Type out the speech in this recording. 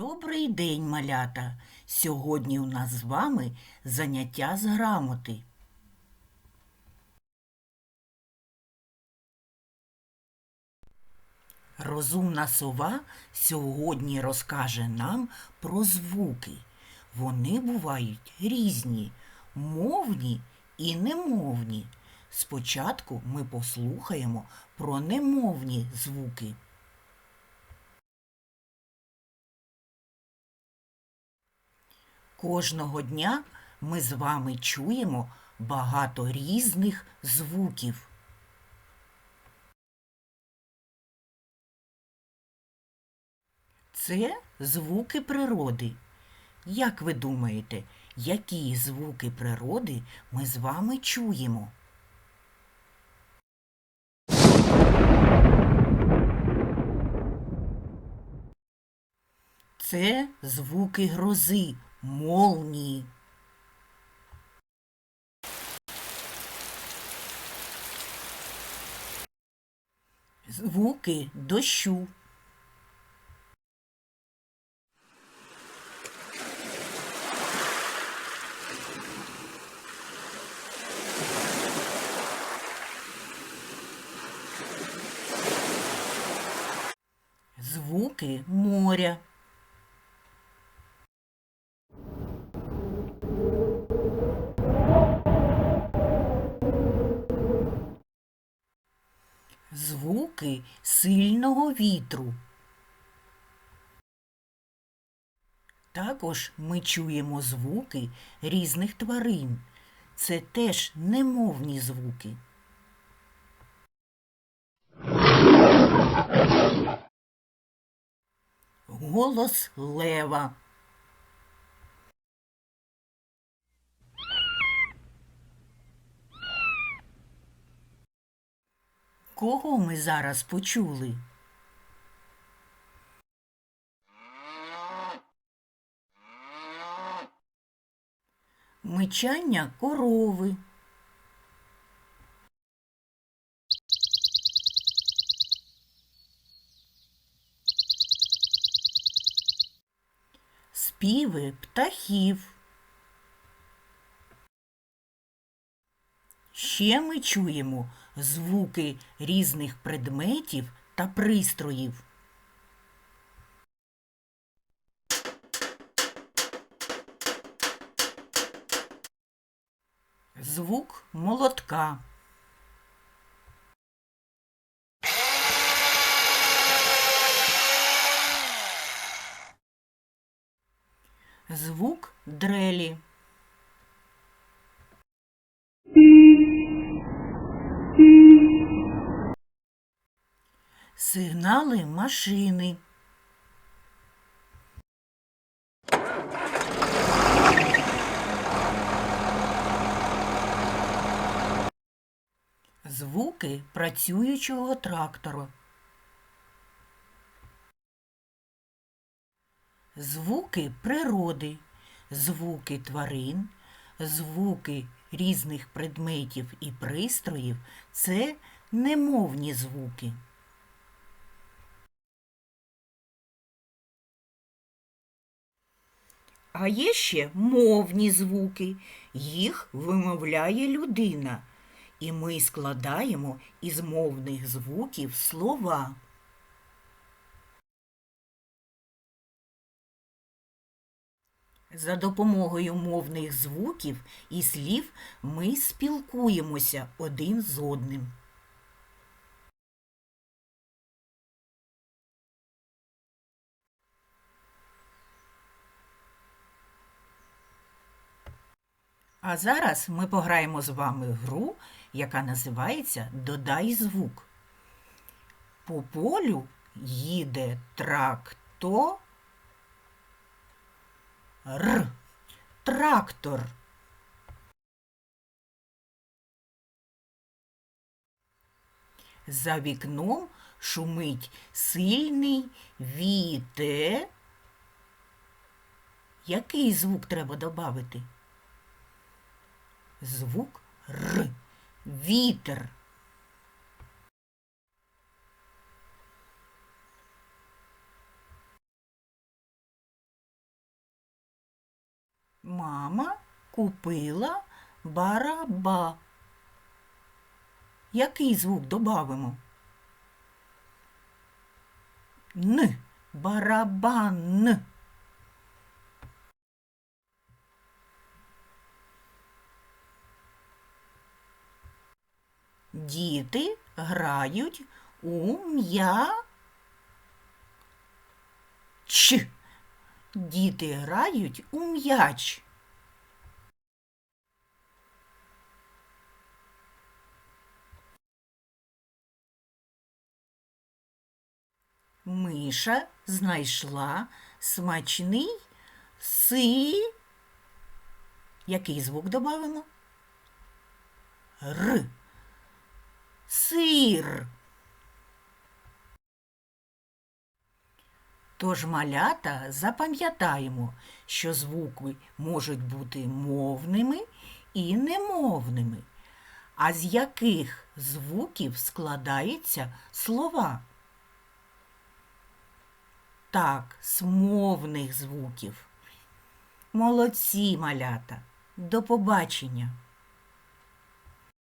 Добрий день, малята! Сьогодні у нас з вами заняття з грамоти. Розумна сова сьогодні розкаже нам про звуки. Вони бувають різні, мовні і немовні. Спочатку ми послухаємо про немовні звуки. Кожного дня ми з вами чуємо багато різних звуків. Це звуки природи. Як ви думаєте, які звуки природи ми з вами чуємо? Це звуки грози, молнії. Звуки дощу. Звуки моря. Звуки сильного вітру. Також ми чуємо звуки різних тварин. Це теж немовні звуки. Голос лева. Кого ми зараз почули? Мичання корови. Співи птахів. Ще ми чуємо звуки різних предметів та пристроїв. Звук молотка. Звук дрелі. Сигнали машини. Звуки працюючого трактора. Звуки природи, звуки тварин, звуки різних предметів і пристроїв це немовні звуки. А є ще мовні звуки. Їх вимовляє людина. І ми складаємо із мовних звуків слова. За допомогою мовних звуків і слів ми спілкуємося один з одним. А зараз ми пограємо з вами гру, яка називається Додай звук. По полю їде тракто. Р. Трактор. За вікном шумить сильний вітер. Який звук треба додати? Звук Р. Вітер. Мама купила бараба. Який звук добавимо? Н. Барабан. Діти грають у м'я. Ч. Діти грають у м'яч. Миша знайшла смачний си. Який звук додамо? Р. Сир. Тож малята запам'ятаємо, що звуки можуть бути мовними і немовними. А з яких звуків складаються слова? Так, з мовних звуків. Молодці, малята. До побачення!